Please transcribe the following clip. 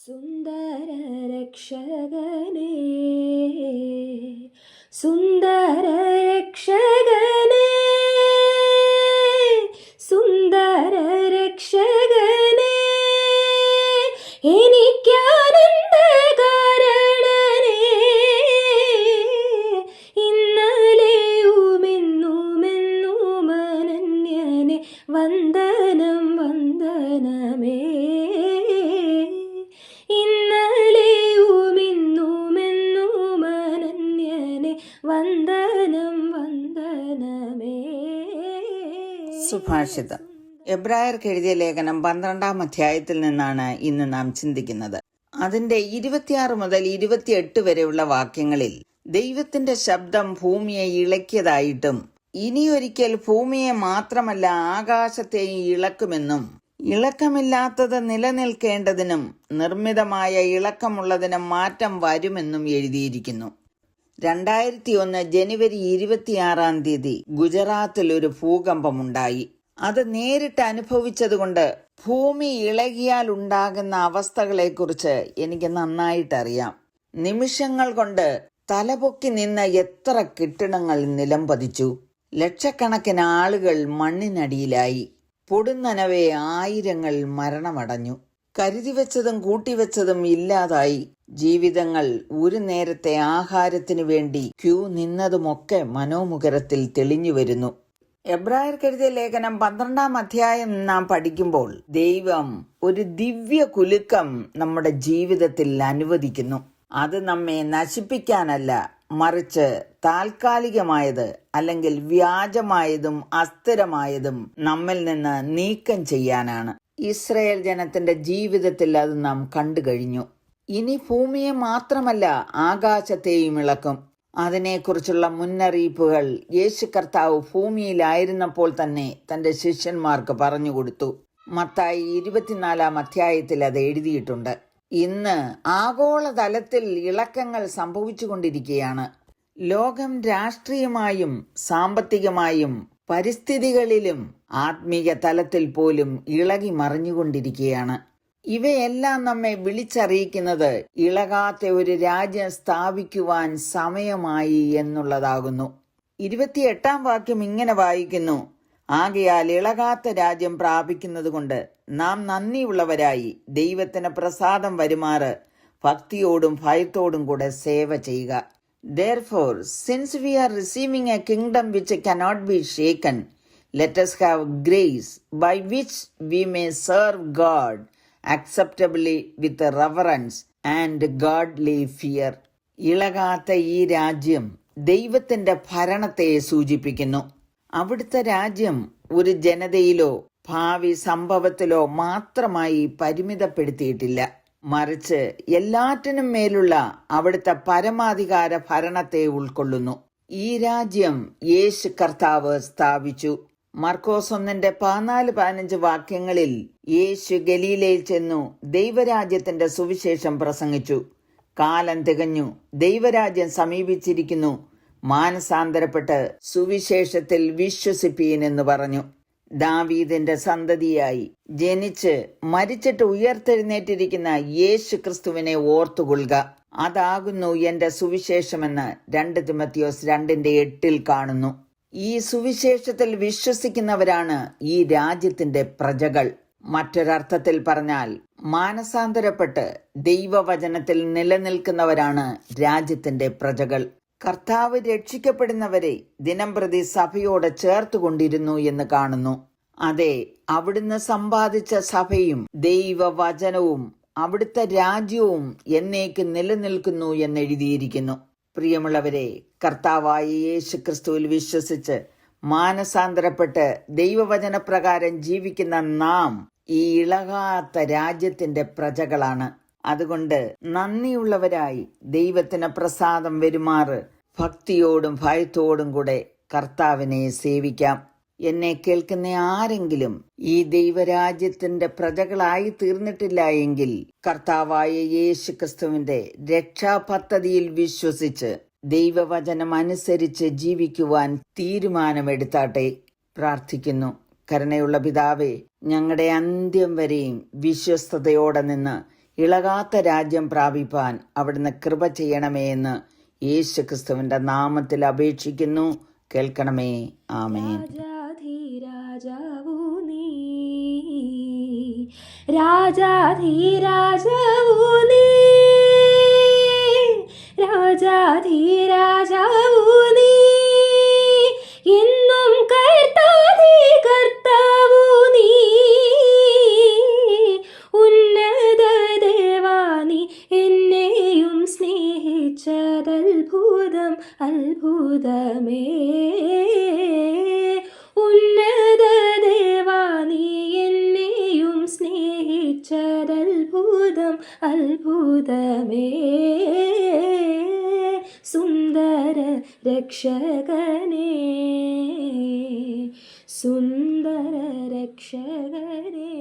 സുന്ദര രക്ഷകനേ സുന്ദര രക്ഷകനേ സുഭാഷിതം. എബ്രായർക്ക് എഴുതിയ ലേഖനം പന്ത്രണ്ടാം അധ്യായത്തിൽ നിന്നാണ് ഇന്ന് നാം ചിന്തിക്കുന്നത്. അതിന്റെ ഇരുപത്തിയാറ് മുതൽ ഇരുപത്തിയെട്ട് വരെയുള്ള വാക്യങ്ങളിൽ ദൈവത്തിന്റെ ശബ്ദം ഭൂമിയെ ഇളക്കിയതായിട്ടും ഇനിയൊരിക്കൽ ഭൂമിയെ മാത്രമല്ല ആകാശത്തെയും ഇളക്കുമെന്നും ഇളക്കമില്ലാത്തത് നിലനിൽക്കേണ്ടതിനും നിർമ്മിതമായ ഇളക്കമുള്ളതിനും മാറ്റം വരുമെന്നും എഴുതിയിരിക്കുന്നു. രണ്ടായിരത്തി ഒന്ന് ജനുവരി ഇരുപത്തിയാറാം തീയതി ഗുജറാത്തിൽ ഒരു ഭൂകമ്പമുണ്ടായി. അത് നേരിട്ട് അനുഭവിച്ചതുകൊണ്ട് ഭൂമി ഇളകിയാൽ ഉണ്ടാകുന്ന അവസ്ഥകളെക്കുറിച്ച് എനിക്ക് നന്നായിട്ടറിയാം. നിമിഷങ്ങൾ കൊണ്ട് തലപൊക്കി നിന്ന എത്ര കെട്ടിടങ്ങൾ നിലം പതിച്ചു. ലക്ഷക്കണക്കിന് ആളുകൾ മണ്ണിനടിയിലായി. പൊടുന്നനവെ ആയിരങ്ങൾ മരണമടഞ്ഞു. കരുതിവെച്ചതും കൂട്ടിവെച്ചതും ഇല്ലാതായി. ജീവിതങ്ങൾ ഒരു നേരത്തെ ആഹാരത്തിനു വേണ്ടി ക്യൂ നിന്നതുമൊക്കെ മനോമുഖരത്തിൽ തെളിഞ്ഞു വരുന്നു. എബ്രായർക്ക് കരുതിയ ലേഖനം പന്ത്രണ്ടാം അധ്യായം നാം പഠിക്കുമ്പോൾ ദൈവം ഒരു ദിവ്യ കുലുക്കം നമ്മുടെ ജീവിതത്തിൽ അനുവദിക്കുന്നു. അത് നമ്മെ നശിപ്പിക്കാനല്ല മറിച്ച് താൽക്കാലികമായത് അല്ലെങ്കിൽ വ്യാജമായതും അസ്ഥിരമായതും നമ്മിൽ നിന്ന് നീക്കം ചെയ്യാനാണ്. ഇസ്രയേൽ ജനത്തിന്റെ ജീവിതത്തിൽ അത് നാം കണ്ടു കഴിഞ്ഞു ഇനി ഭൂമിയെ മാത്രമല്ല ആകാശത്തെയും ഇളക്കും. അതിനെക്കുറിച്ചുള്ള മുന്നറിയിപ്പുകൾ യേശു കർത്താവ് ഭൂമിയിലായിരുന്നപ്പോൾ തന്നെ തന്റെ ശിഷ്യന്മാർക്ക് പറഞ്ഞുകൊടുത്തു മത്തായി ഇരുപത്തിനാലാം അധ്യായത്തിൽ അത് എഴുതിയിട്ടുണ്ട്. ഇന്ന് ആഗോളതലത്തിൽ ഇളക്കങ്ങൾ സംഭവിച്ചുകൊണ്ടിരിക്കുകയാണ്. ലോകം രാഷ്ട്രീയമായും സാമ്പത്തികമായും പരിസ്ഥിതികളിലും ആത്മീയ തലത്തിൽ പോലും ഇളകി മറിഞ്ഞുകൊണ്ടിരിക്കുകയാണ്. ഇവയെല്ലാം നമ്മെ വിളിച്ചറിയിക്കുന്നത് ഇളകാത്ത ഒരു രാജ്യം സ്ഥാപിക്കുവാൻ സമയമായി എന്നുള്ളതാകുന്നു. ഇരുപത്തിയെട്ടാം വാക്യം ഇങ്ങനെ വായിക്കുന്നു. ആകയാൽ ഇളകാത്ത രാജ്യം പ്രാപിക്കുന്നതുകൊണ്ട് നാം നന്ദിയുള്ളവരായി ദൈവത്തിന് പ്രസാദം വരുമാറ് ഭക്തിയോടും ഭയത്തോടും കൂടെ സേവ ചെയ്യുക. Therefore since we are receiving a kingdom which cannot be shaken let us have grace by which we may serve God acceptably with reverence and godly fear ഇളകാത്ത ഈ രാജ്യം ദൈവത്തിന്റെ ഭരണത്തെ സൂചിപ്പിക്കുന്നു. അവിടുത്തെ രാജ്യം ഒരു ജനതയിലോ ഭാവി സംഭവത്തിലോ മാത്രമായി പരിമിതപ്പെടുത്തിയിട്ടില്ല. മറിച്ച് എല്ലാറ്റിനും മേലുള്ള അവിടുത്തെ പരമാധികാര ഭരണത്തെ ഉൾക്കൊള്ളുന്നു. ഈ രാജ്യം യേശു കർത്താവ് സ്ഥാപിച്ചു. മർക്കോസ് ഒന്നിന്റെ പതിനാല് പതിനഞ്ച് വാക്യങ്ങളിൽ യേശു ഗലീലയിൽ ചെന്നു ദൈവരാജ്യത്തിന്റെ സുവിശേഷം പ്രസംഗിച്ചു. കാലം തികഞ്ഞു. ദൈവരാജ്യം സമീപിച്ചിരിക്കുന്നു. മാനസാന്തരപ്പെട്ട് സുവിശേഷത്തിൽ വിശ്വസിപ്പീൻ എന്ന് പറഞ്ഞു. ദാവീദിന്റെ സന്തതിയായി ജനിച്ച് മരിച്ചിട്ട് ഉയർത്തെഴുന്നേറ്റിരിക്കുന്ന യേശു ക്രിസ്തുവിനെ ഓർത്തുകൊള്ളുക. അതാകുന്നു എന്റെ സുവിശേഷമെന്ന് രണ്ട് തിമത്തിയോസ് രണ്ടിന്റെ എട്ടിൽ കാണുന്നു. ഈ സുവിശേഷത്തിൽ വിശ്വസിക്കുന്നവരാണ് ഈ രാജ്യത്തിന്റെ പ്രജകൾ. മറ്റൊരർത്ഥത്തിൽ പറഞ്ഞാൽ മാനസാന്തരപ്പെട്ട് ദൈവവചനത്തിൽ നിലനിൽക്കുന്നവരാണ് രാജ്യത്തിന്റെ പ്രജകൾ. കർത്താവ് രക്ഷിക്കപ്പെടുന്നവരെ ദിനംപ്രതി സഭയോട് ചേർത്തുകൊണ്ടിരുന്നു എന്ന് കാണുന്നു. അതെ അവിടുന്ന് സമ്പാദിച്ച സഭയും ദൈവവചനവും അവിടുത്തെ രാജ്യവും എന്നേക്ക് നിലനിൽക്കുന്നു എന്നെഴുതിയിരിക്കുന്നു. പ്രിയമുള്ളവരെ കർത്താവായ യേശു ക്രിസ്തുവിൽ വിശ്വസിച്ച് മാനസാന്തരപ്പെട്ട് ദൈവവചനപ്രകാരം ജീവിക്കുന്ന നാം ഈ ഇളകാത്ത രാജ്യത്തിന്റെ പ്രജകളാണ്. അതുകൊണ്ട് നന്ദിയുള്ളവരായി ദൈവത്തിന് പ്രസാദം വരുമാറ്. ഭക്തിയോടും ഭയത്തോടും കൂടെ കർത്താവിനെ സേവിക്കാം. എന്നെ കേൾക്കുന്ന ആരെങ്കിലും ഈ ദൈവരാജ്യത്തിന്റെ പ്രജകളായി തീർന്നിട്ടില്ല എങ്കിൽ കർത്താവായ യേശു ക്രിസ്തുവിന്റെ രക്ഷാപദ്ധതിയിൽ വിശ്വസിച്ച് ദൈവവചനം അനുസരിച്ച് ജീവിക്കുവാൻ തീരുമാനമെടുത്താട്ടെ പ്രാർത്ഥിക്കുന്നു. കരുണയുള്ള പിതാവേ ഞങ്ങളുടെ അന്ത്യം വരെയും വിശ്വസ്തയോടെ നിന്ന് ഇളകാത്ത രാജ്യം പ്രാപിപ്പാൻ അവിടുന്ന് കൃപ ചെയ്യണമേ എന്ന് യേശു ക്രിസ്തുവിന്റെ നാമത്തിൽ അപേക്ഷിക്കുന്നു. കേൾക്കണമേ. ആമേൻ. രാജാധിരാജാവൂ നീ രാജാധിരാജാവൂ നീ എന്നും കർത്താധി കർത്താവൂ നീ എന്നെയും സ്നേഹിച്ചതത്ഭുതം അത്ഭുതമേ. അത്ഭുതമേ. സുന്ദര രക്ഷകനേ. സുന്ദര രക്ഷകനേ.